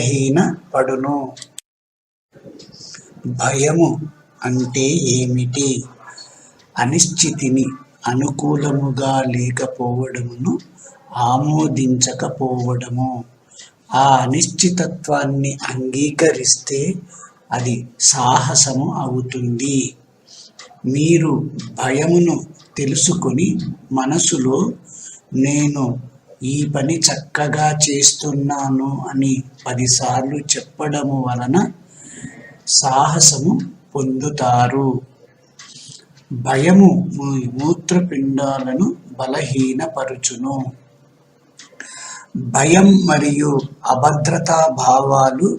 హీన పడును. భయము అంటే ఏమిటి? అనిశ్చితిని అనుకూలముగా లేకపోవడమును ఆమోదించకపోవడము. ఆ అనిశ్చితత్వాన్ని అంగీకరిస్తే అది సాహసము అవుతుంది. మీరు భయమును తెలుసుకొని మనసులో నేను ఈ పని చక్కగా చేస్తున్నాను అని పదిసార్లు చెప్పడము వలన సాహసము పొందుతారు. భయము మీ మూత్రపిండాలను బలహీనపరుచును. భయం మరియు అభద్రతా భావాలు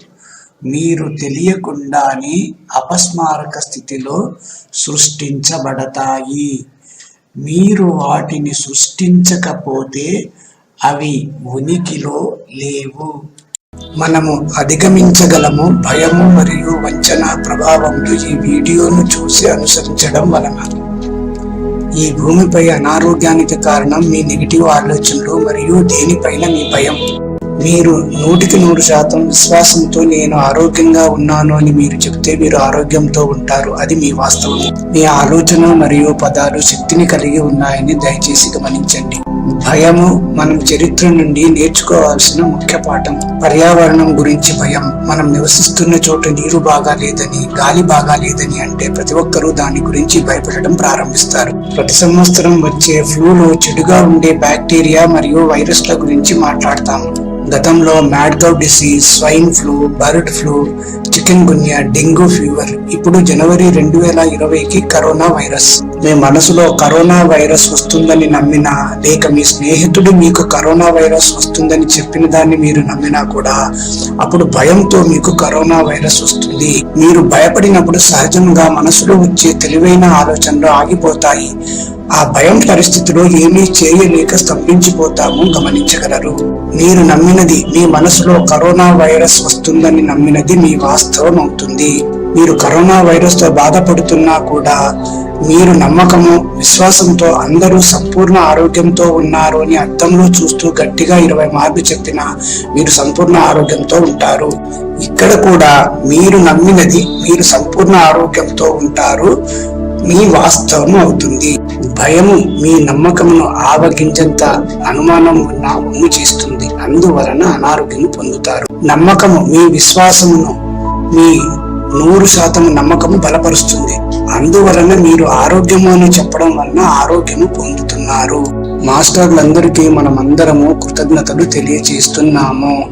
మీరు తెలియకుండానే అపస్మారక స్థితిలో సృష్టించబడతాయి. మీరు వాటిని సృష్టించకపోతే అవి ఉనికిలో లేవు. మనము అధిగమించగలము. భయము మరియు వంచన ప్రభావంలో ఈ వీడియోను చూసి అనుసరించడం వలన. ఈ భూమిపై అనారోగ్యానికి కారణం మీ నెగిటివ్ ఆలోచనలు మరియు దేనిపైన మీ భయం. మీరు నూటికి నూరు శాతం విశ్వాసంతో నేను ఆరోగ్యంగా ఉన్నాను అని మీరు చెప్తే మీరు ఆరోగ్యంతో ఉంటారు. అది మీ వాస్తవం. మీ ఆలోచన మరియు పదాలు శక్తిని కలిగి ఉన్నాయని దయచేసి గమనించండి. భయము మనం చరిత్ర నుండి నేర్చుకోవాల్సిన ముఖ్య పాఠం. పర్యావరణం గురించి భయం. మనం నివసిస్తున్న చోట నీరు బాగా లేదని గాలి బాగా లేదని అంటే ప్రతి ఒక్కరూ దాని గురించి భయపడడం ప్రారంభిస్తారు. ప్రతి సంవత్సరం వచ్చే ఫ్లూలో చెడుగా ఉండే బ్యాక్టీరియా మరియు వైరస్ల గురించి మాట్లాడతాము. గతంలో mad cow disease swine flu bird flu chikungunya dengue fever. ఇప్పుడు జనవరి రెండు వేల ఇరవైకి కరోనా వైరస్. మీ మనసులో కరోనా వైరస్ వస్తుందని నమ్మినా లేక మీ స్నేహితుడు మీకు కరోనా వైరస్ వస్తుందని చెప్పిన దాన్ని మీరు నమ్మినా కూడా అప్పుడు భయంతో మీకు కరోనా వైరస్ వస్తుంది. మీరు భయపడినప్పుడు సహజంగా మనసులో వచ్చే తెలివైన ఆలోచనలు ఆగిపోతాయి. ఆ భయం పరిస్థితిలో ఏమీ చేయలేక స్తంభించిపోతాము గమనించగలరు. మీరు నమ్మినది మీ మనసులో కరోనా వైరస్ వస్తుందని నమ్మినది మీ వాస్తవం అవుతుంది. మీరు కరోనా వైరస్తో బాధపడుతున్నా కూడా మీరు నమ్మకము విశ్వాసంతో అందరూ సంపూర్ణ ఆరోగ్యంతో ఉన్నారు అని అర్థంలో చూస్తూ గట్టిగా ఇరవై మార్లు చెప్పినా మీరు సంపూర్ణ ఆరోగ్యంతో ఉంటారు. ఇక్కడ కూడా మీరు నమ్మినది మీరు సంపూర్ణ ఆరోగ్యంతో ఉంటారు మీ వాస్తవం అవుతుంది. భయము మీ నమ్మకమును ఆవగించంత అనుమానం ఉన్న ఉమ్ము చేస్తుంది. అందువలన అనారోగ్యం పొందుతారు. నమ్మకము మీ విశ్వాసమును మీ నూరు శాతం నమ్మకము బలపరుస్తుంది. అందువలన మీరు ఆరోగ్యము అని చెప్పడం వలన ఆరోగ్యము పొందుతున్నారు. మాస్టర్లందరికీ మనమందరము కృతజ్ఞతలు తెలియజేస్తున్నాము.